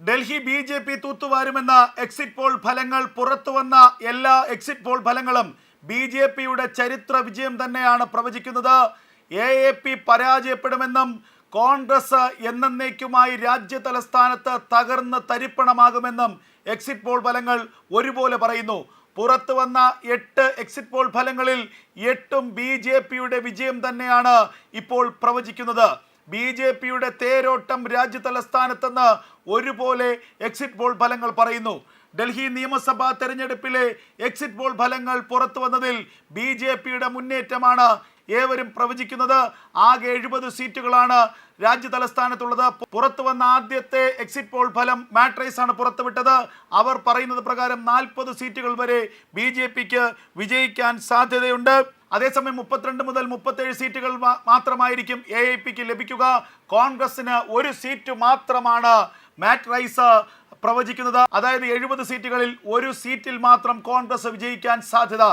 Delhi B J P തൂത്തുവാരുമെന്ന exit poll ഫലങ്ങൾ പുറത്തുവന്ന എല്ലാ എക്സിറ്റ് പോൾ ഫലങ്ങളും ബി ജെ പിയുടെ ചരിത്ര വിജയം തന്നെയാണ് പ്രവചിക്കുന്നത്. എ എ പി പരാജയപ്പെടുമെന്നും കോൺഗ്രസ് എന്നേക്കുമായി രാജ്യ തലസ്ഥാനത്ത് തകർന്ന് തരിപ്പണമാകുമെന്നും എക്സിറ്റ് പോൾ ഫലങ്ങൾ ഒരുപോലെ പറയുന്നു. പുറത്തു വന്ന എട്ട് എക്സിറ്റ് പോൾ ഫലങ്ങളിൽ എട്ടും ബി ജെ പിയുടെ വിജയം തന്നെയാണ് ഇപ്പോൾ പ്രവചിക്കുന്നത്. ബി ജെ പിയുടെ തേരോട്ടം രാജ്യ തലസ്ഥാനത്തെന്ന് ഒരുപോലെ എക്സിറ്റ് പോൾ ഫലങ്ങൾ പറയുന്നു. ഡൽഹി നിയമസഭാ തെരഞ്ഞെടുപ്പിലെ എക്സിറ്റ് പോൾ ഫലങ്ങൾ പുറത്തു വന്നതിൽ ബി ജെ പിയുടെ മുന്നേറ്റമാണ് ഏവരും പ്രവചിക്കുന്നത്. ആകെ എഴുപത് സീറ്റുകളാണ് രാജ്യ തലസ്ഥാനത്തുള്ളത് പുറത്തു വന്ന ആദ്യത്തെ എക്സിറ്റ് പോൾ ഫലം മാട്രൈസ് ആണ് പുറത്തുവിട്ടത്. അവർ പറയുന്നത് പ്രകാരം നാൽപ്പത് സീറ്റുകൾ വരെ ബി ജെ പിക്ക് വിജയിക്കാൻ സാധ്യതയുണ്ട്. അതേസമയം മുപ്പത്തിരണ്ട് മുതൽ മുപ്പത്തേഴ് സീറ്റുകൾ മാത്രമായിരിക്കും എ ഐ പിക്ക് ലഭിക്കുക. കോൺഗ്രസിന് ഒരു സീറ്റ് മാത്രമാണ് മാറ്റ് റൈസ് പ്രവചിക്കുന്നത്. അതായത് എഴുപത് സീറ്റുകളിൽ ഒരു സീറ്റിൽ മാത്രം കോൺഗ്രസ് വിജയിക്കാൻ സാധ്യത.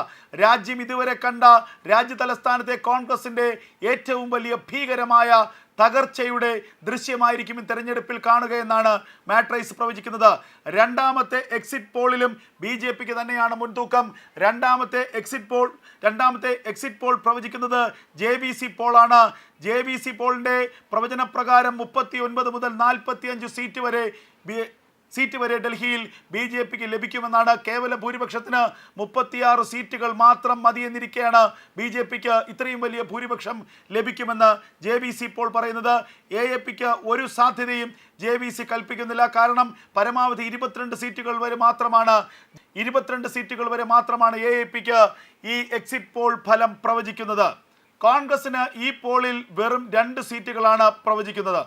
രാജ്യം ഇതുവരെ കണ്ട രാജ്യതലസ്ഥാനത്തെ കോൺഗ്രസിന്റെ ഏറ്റവും വലിയ ഭീകരമായ തകർച്ചയുടെ ദൃശ്യമായിരിക്കും ഈ തെരഞ്ഞെടുപ്പിൽ കാണുകയെന്നാണ് മാട്രൈസ് പ്രവചിക്കുന്നത്. രണ്ടാമത്തെ എക്സിറ്റ് പോളിലും ബി ജെ പിക്ക് തന്നെയാണ് മുൻതൂക്കം. രണ്ടാമത്തെ എക്സിറ്റ് പോൾ രണ്ടാമത്തെ എക്സിറ്റ് പോൾ പ്രവചിക്കുന്നത് ജെ ബി സി പോളാണ്. ജെ ബി സി പോളിന്റെ പ്രവചന പ്രകാരം മുപ്പത്തി ഒൻപത് മുതൽ നാൽപ്പത്തി അഞ്ച് സീറ്റ് വരെ സീറ്റ് വരെ ഡൽഹിയിൽ ബി ജെ പിക്ക് ലഭിക്കുമെന്നാണ് കേവല ഭൂരിപക്ഷത്തിന് മുപ്പത്തിയാറ് സീറ്റുകൾ മാത്രം മതിയെന്നിരിക്കെയാണ് ബി ജെ പിക്ക് ഇത്രയും വലിയ ഭൂരിപക്ഷം ലഭിക്കുമെന്ന് ജെ ബി സി ഇപ്പോൾ പറയുന്നത്. എ എ പിക്ക് ഒരു സാധ്യതയും ജെ ബി സി കൽപ്പിക്കുന്നില്ല. കാരണം പരമാവധി ഇരുപത്തിരണ്ട് സീറ്റുകൾ വരെ മാത്രമാണ് ഇരുപത്തിരണ്ട് സീറ്റുകൾ വരെ മാത്രമാണ് എ എ പിക്ക് ഈ എക്സിറ്റ് പോൾ ഫലം പ്രവചിക്കുന്നത്. കോൺഗ്രസിന് ഈ പോളിൽ വെറും രണ്ട് സീറ്റുകളാണ് പ്രവചിക്കുന്നത്.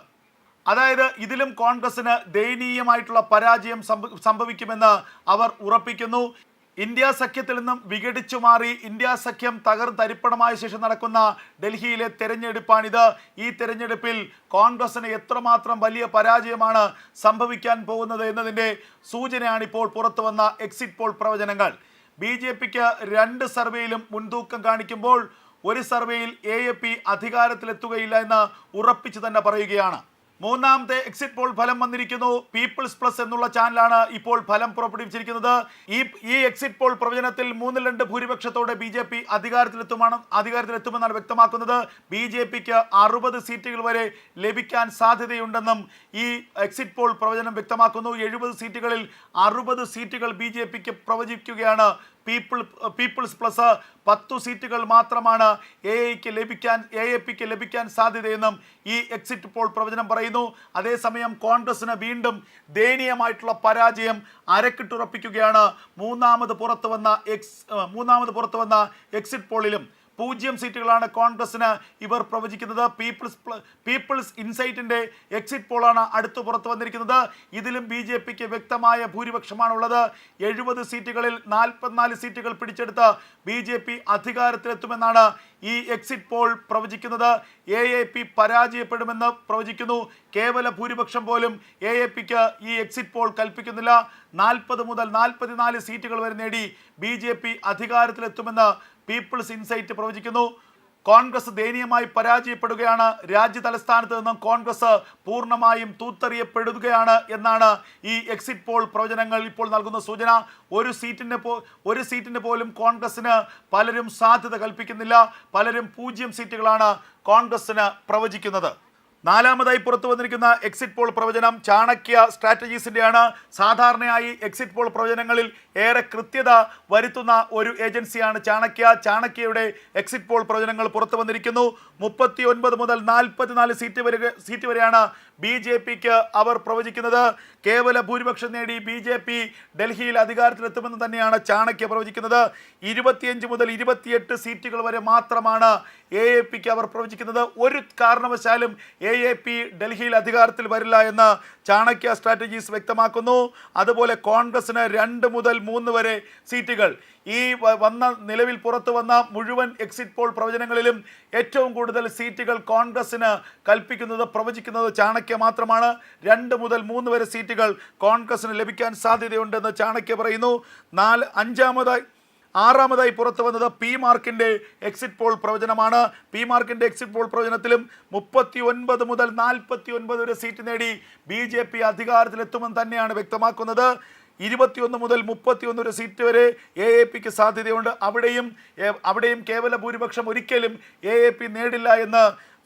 അതായത് ഇതിലും കോൺഗ്രസിന് ദയനീയമായിട്ടുള്ള പരാജയം സംഭ- സംഭവിക്കുമെന്ന് അവർ ഉറപ്പിക്കുന്നു. ഇന്ത്യ സഖ്യത്തിൽ നിന്നും വിഘടിച്ചു മാറി ഇന്ത്യ സഖ്യം തകർ തരിപ്പണമായ ശേഷം നടക്കുന്ന ഡൽഹിയിലെ തെരഞ്ഞെടുപ്പാണിത്. ഈ തെരഞ്ഞെടുപ്പിൽ കോൺഗ്രസിന് എത്രമാത്രം വലിയ പരാജയമാണ് സംഭവിക്കാൻ പോകുന്നത് എന്നതിന്റെ സൂചനയാണ് ഇപ്പോൾ പുറത്തു വന്ന എക്സിറ്റ് പോൾ പ്രവചനങ്ങൾ. ബി ജെ പിക്ക് രണ്ട് സർവേയിലും മുൻതൂക്കം കാണിക്കുമ്പോൾ ഒരു സർവേയിൽ എ അധികാരത്തിലെത്തുകയില്ല എന്ന് ഉറപ്പിച്ചു തന്നെ പറയുകയാണ്. മൂന്നാമത്തെ എക്സിറ്റ് പോൾ ഫലം വന്നിരിക്കുന്നു. പീപ്പിൾസ് പ്ലസ് എന്നുള്ള ചാനലാണ് ഇപ്പോൾ ഫലം പുറപ്പെടുവിച്ചിരിക്കുന്നത്. ഈ ഈ എക്സിറ്റ് പോൾ പ്രവചനത്തിൽ മൂന്നിൽ രണ്ട് ഭൂരിപക്ഷത്തോടെ ബി ജെ പി അധികാരത്തിലെത്തുമാണ് അധികാരത്തിലെത്തുമെന്നാണ് വ്യക്തമാക്കുന്നത്. ബി ജെ പിക്ക് അറുപത് സീറ്റുകൾ വരെ ലഭിക്കാൻ സാധ്യതയുണ്ടെന്നും ഈ എക്സിറ്റ് പോൾ പ്രവചനം വ്യക്തമാക്കുന്നു. എഴുപത് സീറ്റുകളിൽ അറുപത് സീറ്റുകൾ ബി ജെ പിക്ക് പ്രവചിക്കുകയാണ് പീപ്പിൾ പീപ്പിൾസ് പ്ലസ് പത്തു സീറ്റുകൾ മാത്രമാണ് എ ഐക്ക് ലഭിക്കാൻ എ എ പിക്ക് ലഭിക്കാൻ സാധ്യതയെന്നും ഈ എക്സിറ്റ് പോൾ പ്രവചനം പറയുന്നു. അതേസമയം കോൺഗ്രസിന് വീണ്ടും ദയനീയമായിട്ടുള്ള പരാജയം അരക്കിട്ടുറപ്പിക്കുകയാണ്. മൂന്നാമത് പുറത്തു വന്ന എക്സ് മൂന്നാമത് പുറത്തു വന്ന എക്സിറ്റ് പോളിലും പൂജ്യം സീറ്റുകളാണ് കോൺഗ്രസിന് ഇവർ പ്രവചിക്കുന്നത്. പീപ്പിൾസ് പീപ്പിൾസ് ഇൻസൈറ്റിന്റെ എക്സിറ്റ് പോളാണ് അടുത്ത് പുറത്തു വന്നിരിക്കുന്നത്. ഇതിലും ബി ജെ പിക്ക് വ്യക്തമായ ഭൂരിപക്ഷമാണുള്ളത്. എഴുപത് സീറ്റുകളിൽ നാൽപ്പത്തിനാല് സീറ്റുകൾ പിടിച്ചെടുത്ത് ബി ജെ പി അധികാരത്തിലെത്തുമെന്നാണ് ഈ എക്സിറ്റ് പോൾ പ്രവചിക്കുന്നത്. എ എ പി പരാജയപ്പെടുമെന്ന് പ്രവചിക്കുന്നു. കേവല ഭൂരിപക്ഷം പോലും എ എ പിക്ക് ഈ എക്സിറ്റ് പോൾ കൽപ്പിക്കുന്നില്ല. നാൽപ്പത് മുതൽ നാൽപ്പത്തിനാല് സീറ്റുകൾ വരെ നേടി ബി ജെ പി അധികാരത്തിലെത്തുമെന്ന് പീപ്പിൾസ് ഇൻസൈറ്റ് പ്രവചിക്കുന്നു. കോൺഗ്രസ് ദയനീയമായി പരാജയപ്പെടുകയാണ്. രാജ്യ തലസ്ഥാനത്ത് നിന്നും കോൺഗ്രസ് പൂർണമായും തൂത്തെറിയപ്പെടുകയാണ് എന്നാണ് ഈ എക്സിറ്റ് പോൾ പ്രവചനങ്ങൾ ഇപ്പോൾ നൽകുന്ന സൂചന. ഒരു സീറ്റിന് പോ ഒരു സീറ്റിന് പോലും കോൺഗ്രസ്സിന് പലരും സാധ്യത കൽപ്പിക്കുന്നില്ല. പലരും പൂജ്യം സീറ്റുകളാണ് കോൺഗ്രസ്സിന് പ്രവചിക്കുന്നത്. നാലാമതായി പുറത്തു വന്നിരിക്കുന്ന എക്സിറ്റ് പോൾ പ്രവചനം ചാണക്യ സ്ട്രാറ്റജീസിന്റെയാണ് സാധാരണയായി എക്സിറ്റ് പോൾ പ്രവചനങ്ങളിൽ ഏറെ കൃത്യത വരുത്തുന്ന ഒരു ഏജൻസിയാണ് ചാണക്യ. ചാണക്യയുടെ എക്സിറ്റ് പോൾ പ്രവചനങ്ങൾ പുറത്തു വന്നിരിക്കുന്നു. മുപ്പത്തി ഒൻപത് മുതൽ നാൽപ്പത്തിനാല് സീറ്റ് വരെ സീറ്റ് വരെയാണ് ബി ജെ പിക്ക് അവർ പ്രവചിക്കുന്നത് കേവല ഭൂരിപക്ഷം നേടി ബി ജെ പി ഡൽഹിയിൽ അധികാരത്തിലെത്തുമെന്ന് തന്നെയാണ് ചാണക്യ പ്രവചിക്കുന്നത്. ഇരുപത്തിയഞ്ച് മുതൽ ഇരുപത്തിയെട്ട് സീറ്റുകൾ വരെ മാത്രമാണ് എ എ പിക്ക് അവർ പ്രവചിക്കുന്നത്. ഒരു കാരണവശാലും എ എ പി ഡൽഹിയിൽ അധികാരത്തിൽ വരില്ല എന്ന് ചാണക്യ സ്ട്രാറ്റജീസ് വ്യക്തമാക്കുന്നു. അതുപോലെ കോൺഗ്രസിന് രണ്ട് മുതൽ മൂന്ന് വരെ സീറ്റുകൾ. ഈ വന്ന നിലവിൽ പുറത്തു വന്ന മുഴുവൻ എക്സിറ്റ് പോൾ പ്രവചനങ്ങളിലും ഏറ്റവും കൂടുതൽ സീറ്റുകൾ കോൺഗ്രസിന് കൽപ്പിക്കുന്നത് പ്രവചിക്കുന്നത് ചാണക്യ മാത്രമാണ്. രണ്ട് മുതൽ മൂന്ന് വരെ സീറ്റുകൾ കോൺഗ്രസിന് ലഭിക്കാൻ സാധ്യതയുണ്ടെന്ന് ചാണക്യ പറയുന്നു. നാല് അഞ്ചാമതായി ആറാമതായി പുറത്തു വന്നത് പി മാർക്കിന്റെ എക്സിറ്റ് പോൾ പ്രവചനമാണ്. പി മാർക്കിന്റെ എക്സിറ്റ് പോൾ പ്രവചനത്തിലും മുപ്പത്തി ഒൻപത് മുതൽ നാൽപ്പത്തി ഒൻപത് വരെ സീറ്റ് നേടി ബി ജെ പി അധികാരത്തിലെത്തുമെന്ന് തന്നെയാണ് വ്യക്തമാക്കുന്നത്. ഇരുപത്തിയൊന്ന് മുതൽ മുപ്പത്തിയൊന്ന് വരെ സീറ്റ് വരെ എ എ പിക്ക് സാധ്യതയുണ്ട്. അവിടെയും അവിടെയും കേവല ഭൂരിപക്ഷം ഒരിക്കലും എ എ പി നേടില്ല എന്ന്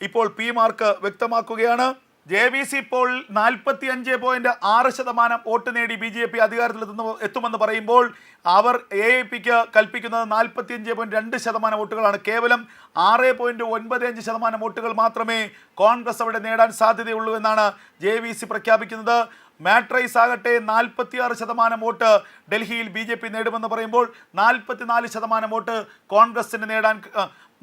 ഇപ്പോൾ പി മാർക്ക് വ്യക്തമാക്കുകയാണ്. ജെ വി സി ഇപ്പോൾ നാൽപ്പത്തി അഞ്ച് പോയിന്റ് ആറ് ശതമാനം വോട്ട് നേടി ബി ജെ പി അധികാരത്തിലെത്തുന്ന എത്തുമെന്ന് പറയുമ്പോൾ അവർ എ എ പിക്ക് കൽപ്പിക്കുന്നത് നാൽപ്പത്തി അഞ്ച് പോയിന്റ് രണ്ട് ശതമാനം വോട്ടുകളാണ്. കേവലം ആറ് പോയിന്റ് ഒൻപത് അഞ്ച് ശതമാനം വോട്ടുകൾ മാത്രമേ കോൺഗ്രസ് അവിടെ നേടാൻ സാധ്യതയുള്ളൂ എന്നാണ് ജെ വി സി പ്രഖ്യാപിക്കുന്നത്. മാട്രൈസ് ആകട്ടെ നാൽപ്പത്തിയാറ് ശതമാനം വോട്ട് ഡൽഹിയിൽ ബി ജെ പി നേടുമെന്ന് പറയുമ്പോൾ നാൽപ്പത്തിനാല് ശതമാനം വോട്ട് കോൺഗ്രസിന് നേടാൻ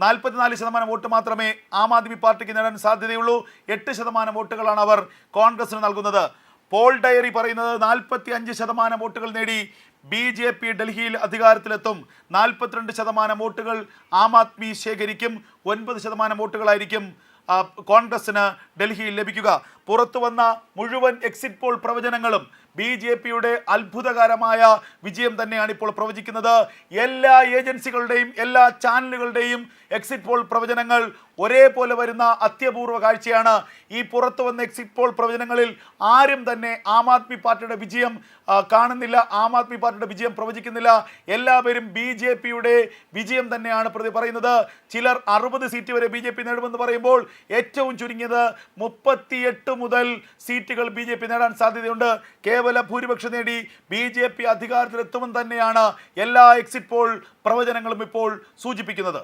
നാൽപ്പത്തിനാല് ശതമാനം വോട്ട് മാത്രമേ ആം ആദ്മി പാർട്ടിക്ക് നേടാൻ സാധ്യതയുള്ളൂ. എട്ട് ശതമാനം വോട്ടുകളാണ് അവർ കോൺഗ്രസിന് നൽകുന്നത്. പോൾ ഡയറി പറയുന്നത് നാൽപ്പത്തി അഞ്ച് ശതമാനം വോട്ടുകൾ നേടി ബി ജെ പി ഡൽഹിയിൽ അധികാരത്തിലെത്തും. നാൽപ്പത്തിരണ്ട് ശതമാനം വോട്ടുകൾ ആം ആദ്മി ശേഖരിക്കും. ഒൻപത് ശതമാനം വോട്ടുകളായിരിക്കും കോൺഗ്രസിന് ഡൽഹിയിൽ ലഭിക്കുക. പുറത്തു വന്ന മുഴുവൻ എക്സിറ്റ് പോൾ പ്രവചനങ്ങളും ബി ജെ പിയുടെ അത്ഭുതകരമായ വിജയം തന്നെയാണ് ഇപ്പോൾ പ്രവചിക്കുന്നത്. എല്ലാ ഏജൻസികളുടെയും എല്ലാ ചാനലുകളുടെയും എക്സിറ്റ് പോൾ പ്രവചനങ്ങൾ ഒരേപോലെ വരുന്ന അത്യപൂർവ കാഴ്ചയാണ്. ഈ പുറത്തു വന്ന എക്സിറ്റ് പോൾ പ്രവചനങ്ങളിൽ ആരും തന്നെ ആം ആദ്മി പാർട്ടിയുടെ വിജയം കാണുന്നില്ല ആം ആദ്മി പാർട്ടിയുടെ വിജയം പ്രവചിക്കുന്നില്ല. എല്ലാവരും ബി ജെ പിയുടെ വിജയം തന്നെയാണ് പ്രതി പറയുന്നത്. ചിലർ അറുപത് സീറ്റ് വരെ ബി ജെ പി നേടുമെന്ന് പറയുമ്പോൾ ഏറ്റവും ചുരുങ്ങിയത് മുപ്പത്തിയെട്ട് മുതൽ സീറ്റുകൾ ബി ജെ പി നേടാൻ സാധ്യതയുണ്ട്. കേവല ഭൂരിപക്ഷം നേടി ബി ജെ പി അധികാരത്തിലെത്തുമെന്ന് തന്നെയാണ് എല്ലാ എക്സിറ്റ് പോൾ പ്രവചനങ്ങളും ഇപ്പോൾ സൂചിപ്പിക്കുന്നത്.